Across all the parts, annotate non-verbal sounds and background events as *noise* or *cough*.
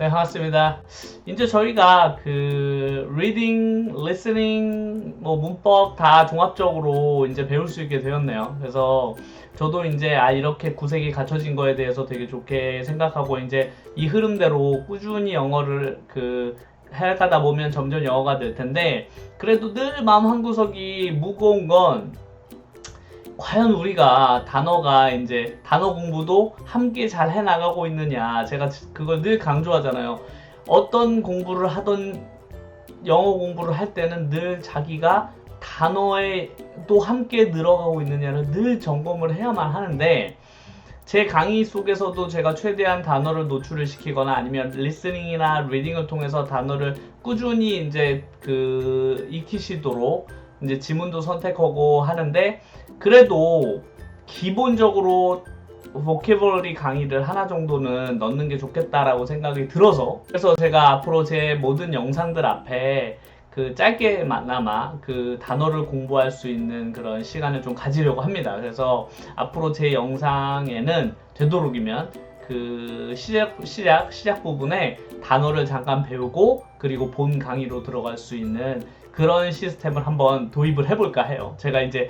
네, 반갑습니다. 이제 저희가 그 reading, listening, 뭐 문법 다 종합적으로 이제 배울 수 있게 되었네요. 그래서 저도 이제 아 이렇게 구색이 갖춰진 거에 대해서 되게 좋게 생각하고 이제 이 흐름대로 꾸준히 영어를 그 해가다 보면 점점 영어가 될 텐데 그래도 늘 마음 한 구석이 무거운 건 과연 우리가 단어가 이제 단어 공부도 함께 잘 해나가고 있느냐. 제가 그걸 늘 강조하잖아요. 어떤 공부를 하던 영어 공부를 할 때는 늘 자기가 단어에 또 함께 늘어가고 있느냐를 늘 점검을 해야만 하는데 제 강의 속에서도 제가 최대한 단어를 노출을 시키거나 아니면 리스닝이나 리딩을 통해서 단어를 꾸준히 이제 그 익히시도록 이제 지문도 선택하고 하는데 그래도 기본적으로 보케블러리 강의를 하나 정도는 넣는 게 좋겠다라고 생각이 들어서 그래서 제가 앞으로 제 모든 영상들 앞에 그 짧게나마 그 단어를 공부할 수 있는 그런 시간을 좀 가지려고 합니다. 그래서 앞으로 제 영상에는 되도록이면 그 시작 시작 시작 부분에 단어를 잠깐 배우고 그리고 본 강의로 들어갈 수 있는 그런 시스템을 한번 도입을 해볼까 해요. 제가 이제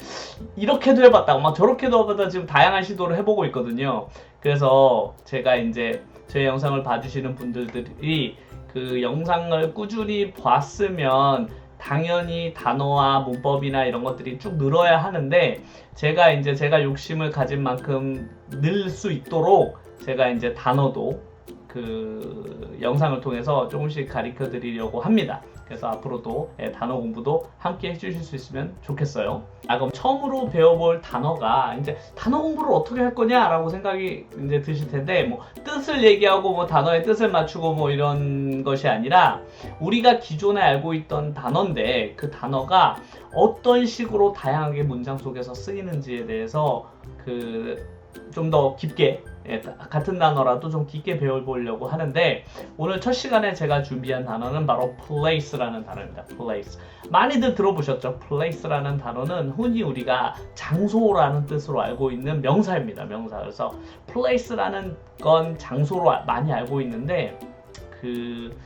이렇게도 해봤다고 막 저렇게도 해봤다 지금 다양한 시도를 해보고 있거든요. 그래서 제가 이제 제 영상을 봐주시는 분들이 그 영상을 꾸준히 봤으면 당연히 단어와 문법이나 이런 것들이 쭉 늘어야 하는데 제가 이제 제가 욕심을 가진 만큼 늘 수 있도록 제가 이제 단어도 그 영상을 통해서 조금씩 가르쳐 드리려고 합니다. 그래서 앞으로도 예, 단어 공부도 함께 해주실 수 있으면 좋겠어요. 아 그럼 처음으로 배워볼 단어가 이제 단어 공부를 어떻게 할 거냐라고 생각이 이제 드실 텐데 뭐 뜻을 얘기하고 뭐 단어의 뜻을 맞추고 뭐 이런 것이 아니라 우리가 기존에 알고 있던 단어인데 그 단어가 어떤 식으로 다양하게 문장 속에서 쓰이는지에 대해서 그 좀 더 깊게 예, 같은 단어라도 좀 깊게 배워보려고 하는데 오늘 첫 시간에 제가 준비한 단어는 바로 place라는 단어입니다. place. 많이들 들어보셨죠? place라는 단어는 흔히 우리가 장소라는 뜻으로 알고 있는 명사입니다. 명사. 그래서 place라는 건 장소로 많이 알고 있는데 그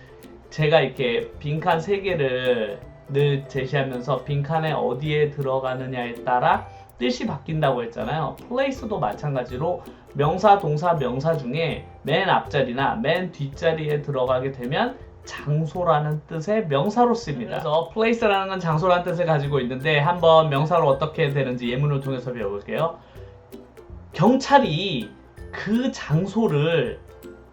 제가 이렇게 빈칸 세 개를 늘 제시하면서 빈칸에 어디에 들어가느냐에 따라 뜻이 바뀐다고 했잖아요. place도 마찬가지로 명사, 동사, 명사 중에 맨 앞자리나 맨 뒷자리에 들어가게 되면 장소라는 뜻의 명사로 쓰입니다. 그래서 place라는 건 장소라는 뜻을 가지고 있는데 한번 명사로 어떻게 되는지 예문을 통해서 배워볼게요. 경찰이 그 장소를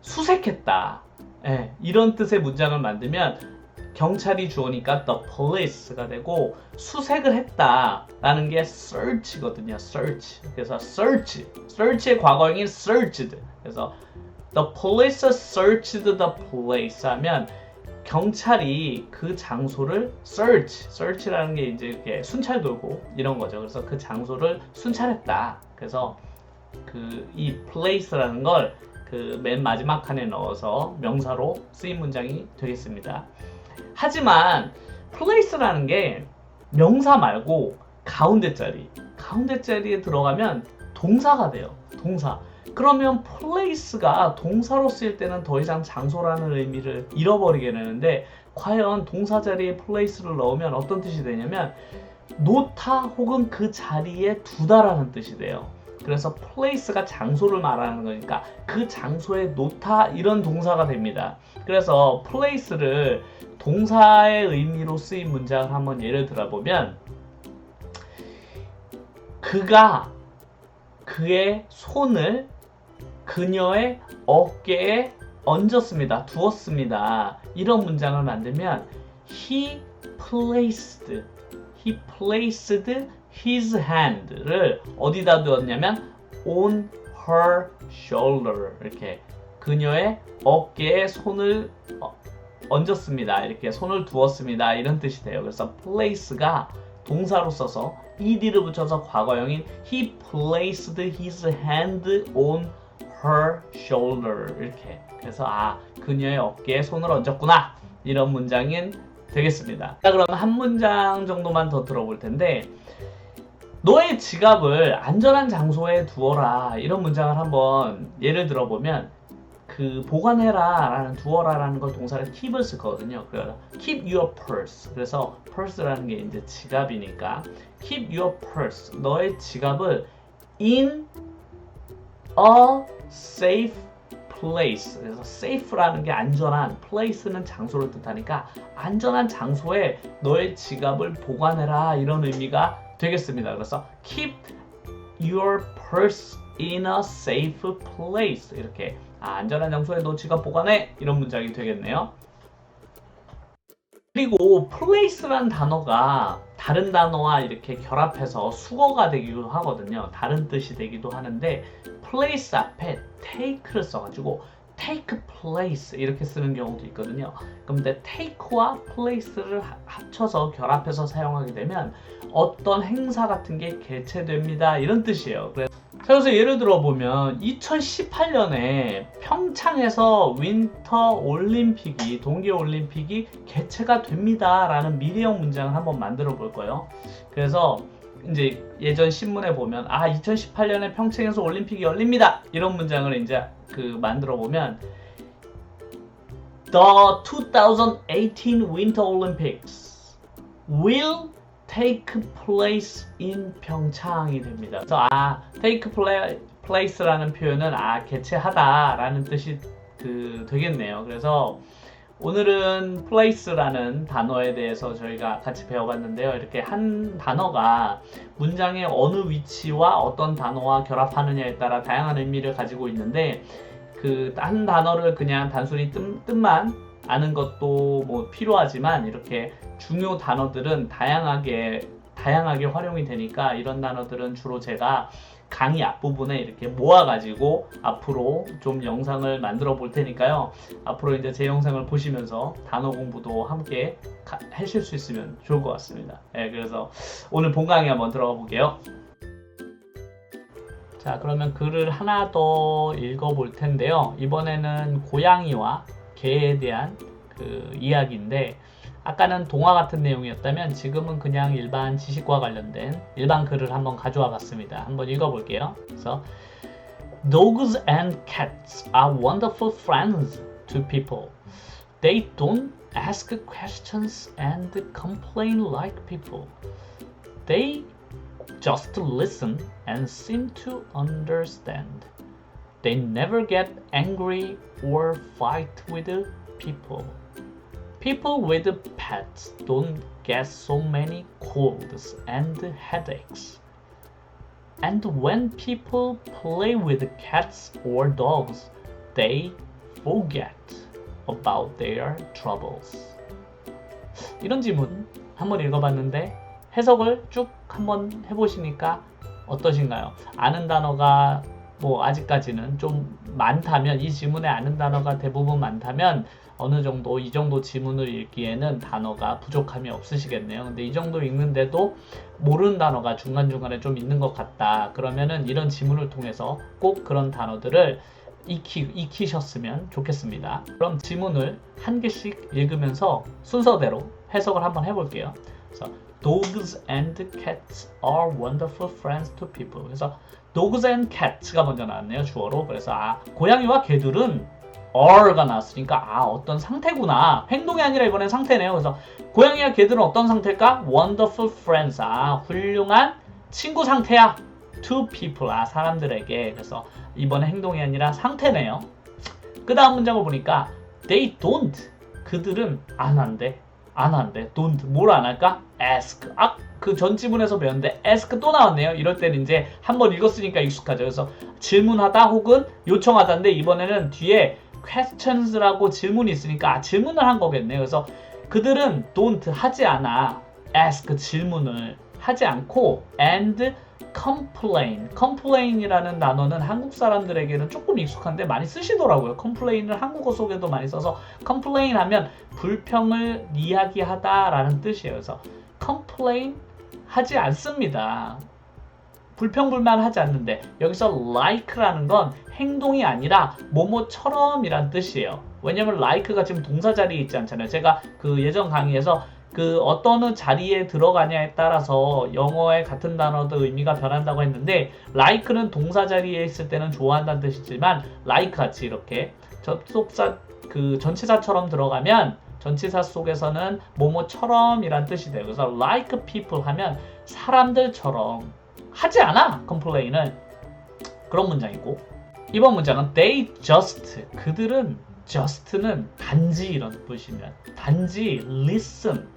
수색했다. 예, 이런 뜻의 문장을 만들면 경찰이 주어니까 the police가 되고 수색을 했다라는 게 search거든요. search. 그래서 search. search의 과거형인 searched. 그래서 the police searched the place 하면 경찰이 그 장소를 search, search라는 게 이제 이렇게 순찰 돌고 이런 거죠. 그래서 그 장소를 순찰했다. 그래서 그 이 place라는 걸 그 맨 마지막 칸에 넣어서 명사로 쓰인 문장이 되겠습니다. 하지만 place라는 게 명사 말고 가운데 자리, 가운데 자리에 들어가면 동사가 돼요. 동사. 그러면 place가 동사로 쓰일 때는 더 이상 장소라는 의미를 잃어버리게 되는데 과연 동사 자리에 place를 넣으면 어떤 뜻이 되냐면 놓다 혹은 그 자리에 두다라는 뜻이 돼요. 그래서 place가 장소를 말하는 거니까 그 장소에 놓다 이런 동사가 됩니다. 그래서 place를 동사의 의미로 쓰인 문장을 한번 예를 들어보면 그가 그의 손을 그녀의 어깨에 얹었습니다. 두었습니다. 이런 문장을 만들면 he placed he placed his hand를 어디다 두었냐면 on her shoulder 이렇게 그녀의 어깨에 손을 얹었습니다. 이렇게 손을 두었습니다. 이런 뜻이 돼요. 그래서 place가 동사로 써서 ed를 붙여서 과거형인 he placed his hand on her shoulder 이렇게 그래서 아 그녀의 어깨에 손을 얹었구나 이런 문장인 되겠습니다. 자 그럼 한 문장 정도만 더 들어볼 텐데 너의 지갑을 안전한 장소에 두어라 이런 문장을 한번 예를 들어보면 그그 보관해라 라는 두어라 라는 걸 동사를 keep을 쓰거든요. 그래서 keep your purse. 그래서 purse라는 게 이제 지갑이니까 keep your purse. 너의 지갑을 in a safe place. 그래서 safe라는 게 안전한, place는 장소를 뜻하니까 안전한 장소에 너의 지갑을 보관해라 이런 의미가 되겠습니다. 그래서 keep your purse in a safe place 이렇게 아, 안전한 장소에 너 지갑 보관해 이런 문장이 되겠네요. 그리고 place란 단어가 다른 단어와 이렇게 결합해서 수거가 되기도 하거든요. 다른 뜻이 되기도 하는데 place 앞에 take를 써가지고 take place 이렇게 쓰는 경우도 있거든요. 그런데 take와 place를 하- 합쳐서 결합해서 사용하게 되면 어떤 행사 같은 게 개최됩니다. 이런 뜻이에요. 그래서 예를 들어 보면 2018년에 평창에서 윈터 올림픽이 동계 올림픽이 개최가 됩니다라는 미래형 문장을 한번 만들어 볼 거예요. 그래서 이제 예전 신문에 보면 아 2018년에 평창에서 올림픽이 열립니다 이런 문장을 이제 그 만들어 보면 The 2018 Winter Olympics will take place in 평창이 됩니다. 그래서 아 take pla- place라는 표현은 아 개최하다라는 뜻이 그 되겠네요. 그래서 오늘은 place라는 단어에 대해서 저희가 같이 배워봤는데요. 이렇게 한 단어가 문장의 어느 위치와 어떤 단어와 결합하느냐에 따라 다양한 의미를 가지고 있는데 그 한 단어를 그냥 단순히 뜻, 뜻만 아는 것도 뭐 필요하지만 이렇게 중요 단어들은 다양하게 다양하게 활용이 되니까 이런 단어들은 주로 제가 강의 앞부분에 이렇게 모아가지고 앞으로 좀 영상을 만들어 볼 테니까요. 앞으로 이제 제 영상을 보시면서 단어 공부도 함께 가- 하실 수 있으면 좋을 것 같습니다. 네, 그래서 오늘 본 강의 한번 들어가 볼게요. 자, 그러면 글을 하나 더 읽어 볼 텐데요. 이번에는 고양이와 개에 대한 그 이야기인데 아까는 동화 같은 내용이었다면 지금은 그냥 일반 지식과 관련된 일반 글을 한번 가져와 봤습니다. 한번 읽어 볼게요. 그래서 Dogs and cats are wonderful friends to people. They don't ask questions and complain like people. They just listen and seem to understand. They never get angry or fight with people. People with pets don't get so many colds and headaches. And when people play with cats or dogs, they forget about their troubles. 이런 질문 한번 읽어봤는데 해석을 쭉 한번 해보시니까 어떠신가요? 아는 단어가 뭐 아직까지는 좀 많다면 이 지문에 아는 단어가 대부분 많다면 어느 정도 이 정도 지문을 읽기에는 단어가 부족함이 없으시겠네요. 근데 이 정도 읽는데도 모르는 단어가 중간중간에 좀 있는 것 같다. 그러면은 이런 지문을 통해서 꼭 그런 단어들을 익히, 익히셨으면 좋겠습니다. 그럼 지문을 한 개씩 읽으면서 순서대로 해석을 한번 해볼게요. 그래서 Dogs and cats are wonderful friends to people. 그래서 dogs and cats가 먼저 나왔네요 주어로. 그래서 아 고양이와 개들은 are가 나왔으니까 아 어떤 상태구나. 행동이 아니라 이번엔 상태네요. 그래서 고양이와 개들은 어떤 상태일까? Wonderful friends. 아 훌륭한 친구 상태야. To people. 아 사람들에게. 그래서 이번에 행동이 아니라 상태네요. 그 다음 문장을 보니까 they don't. 그들은 안 한대. 안 한대. don't. 뭘 안 할까? ask. 아, 그 전 지문에서 배웠는데 ask 또 나왔네요. 이럴 때는 이제 한번 읽었으니까 익숙하죠. 그래서 질문하다 혹은 요청하다인데 이번에는 뒤에 questions라고 질문이 있으니까 아, 질문을 한 거겠네요. 그래서 그들은 don't 하지 않아. ask 질문을 하지 않고 and complain. complain이라는 단어는 한국 사람들에게는 조금 익숙한데 많이 쓰시더라고요. complain을 한국어 속에도 많이 써서 complain 하면 불평을 이야기하다라는 뜻이에요. 그래서 complain 하지 않습니다. 불평불만 하지 않는데 여기서 like라는 건 행동이 아니라 뭐뭐처럼이란 뜻이에요. 왜냐면 like가 지금 동사 자리에 있지 않잖아요. 제가 그 예전 강의에서 그 어떤 자리에 들어가냐에 따라서 영어의 같은 단어도 의미가 변한다고 했는데 like는 동사 자리에 있을 때는 좋아한다는 뜻이지만 like 같이 이렇게 접속사 그 전치사처럼 들어가면 전치사 속에서는 뭐뭐처럼이란 뜻이 돼요. 그래서 like people 하면 사람들처럼 하지 않아 complain을 그런 문장이고 이번 문장은 they just 그들은 just는 단지 이런 뜻이면 단지 listen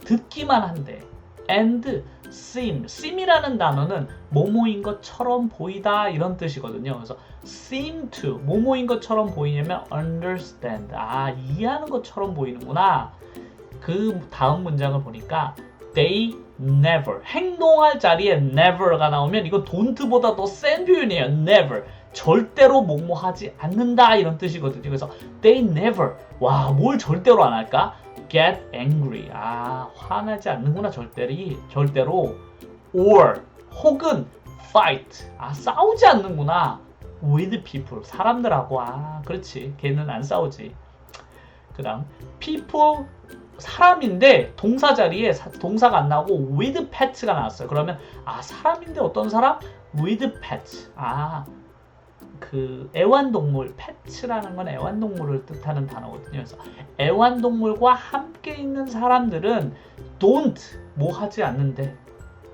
듣기만 한대 and seem seem이라는 단어는 뭐뭐인 것처럼 보이다 이런 뜻이거든요. 그래서 seem to 뭐뭐인 것처럼 보이냐면 understand 아 이해하는 것처럼 보이는구나. 그 다음 문장을 보니까 they never. 행동할 자리에 never가 나오면 이거 don't보다 더 센 표현이에요. never. 절대로 뭐뭐 하지 않는다 이런 뜻이거든요. 그래서 they never. 와 뭘 절대로 안 할까? get angry. 아 화나지 않는구나 절대로 절대로. or 혹은 fight. 아 싸우지 않는구나. with people. 사람들하고. 아 그렇지. 걔는 안 싸우지. 그다음 people 사람인데 동사 자리에 사- 동사가 안 나오고 with pets가 나왔어요. 그러면 아 사람인데 어떤 사람? with pets 아그 애완동물 pets라는 건 애완동물을 뜻하는 단어거든요. 그래서 애완동물과 함께 있는 사람들은 don't 뭐 하지 않는데?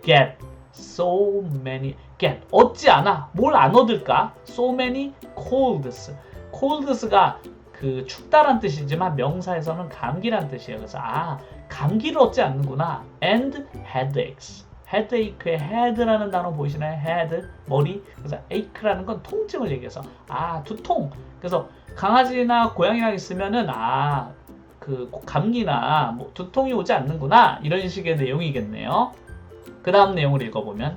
get so many get. 얻지 않아. 뭘 안 얻을까? so many colds. colds가 그 춥다란 뜻이지만 명사에서는 감기란 뜻이에요. 그래서 아 감기를 얻지 않는구나. And headaches. Headache의 head라는 단어 보이시나요? Head 머리. 그래서 ache라는 건 통증을 얘기해서. 아 두통. 그래서 강아지나 고양이랑 있으면은 아 그 감기나 뭐 두통이 오지 않는구나. 이런 식의 내용이겠네요. 그 다음 내용을 읽어보면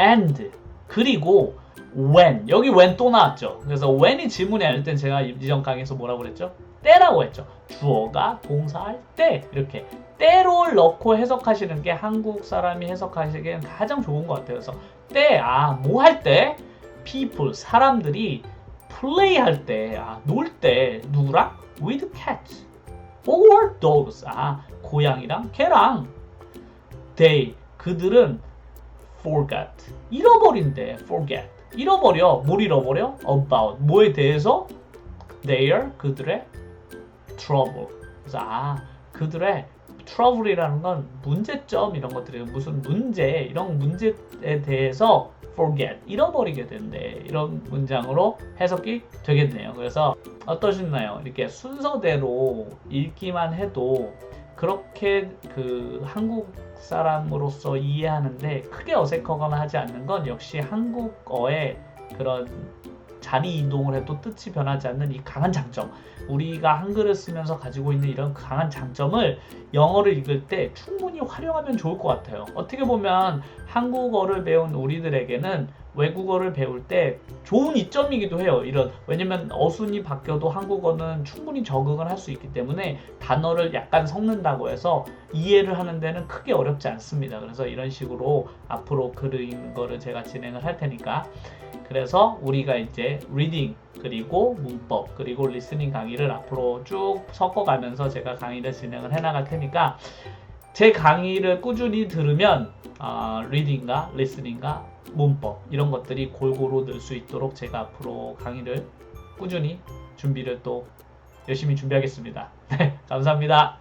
and 그리고 when 여기 when 또 나왔죠. 그래서 when이 질문이 아닐 땐 제가 이전 강의에서 뭐라고 그랬죠? 때라고 했죠. 주어가 동사할 때 이렇게 때를 넣고 해석하시는 게 한국 사람이 해석하시기엔 가장 좋은 것 같아요. 그래서 때, 아, 뭐 할 때? people, 사람들이 play 할 때, 아, 놀 때, 누구랑? with cats or dogs, 아, 고양이랑 개랑 they, 그들은 forgot, 잃어버린대, forget, 잃어버려, 뭘 잃어버려? about, 뭐에 대해서? their, 그들의 trouble, 그래서 아, 그들의 trouble이라는 건 문제점 이런 것들이 무슨 문제 이런 문제에 대해서 forget 잃어버리게 된대 이런 문장으로 해석이 되겠네요. 그래서 어떠셨나요? 이렇게 순서대로 읽기만 해도 그렇게 그 한국 사람으로서 이해하는데 크게 어색하거나 하지 않는 건 역시 한국어의 그런 자리 이동을 해도 뜻이 변하지 않는 이 강한 장점. 우리가 한글을 쓰면서 가지고 있는 이런 강한 장점을 영어를 읽을 때 충분히 활용하면 좋을 것 같아요. 어떻게 보면 한국어를 배운 우리들에게는 외국어를 배울 때 좋은 이점이기도 해요. 이런 왜냐면 어순이 바뀌어도 한국어는 충분히 적응을 할 수 있기 때문에 단어를 약간 섞는다고 해서 이해를 하는 데는 크게 어렵지 않습니다. 그래서 이런 식으로 앞으로 글을 읽는 거를 제가 진행을 할 테니까 그래서 우리가 이제 리딩 그리고 문법 그리고 리스닝 강의를 앞으로 쭉 섞어가면서 제가 강의를 진행을 해 나갈 테니까 제 강의를 꾸준히 들으면 아, 리딩과 리스닝과 문법 이런 것들이 골고루 늘 수 있도록 제가 앞으로 강의를 꾸준히 준비를 또 열심히 준비하겠습니다. *laughs* 네, 감사합니다.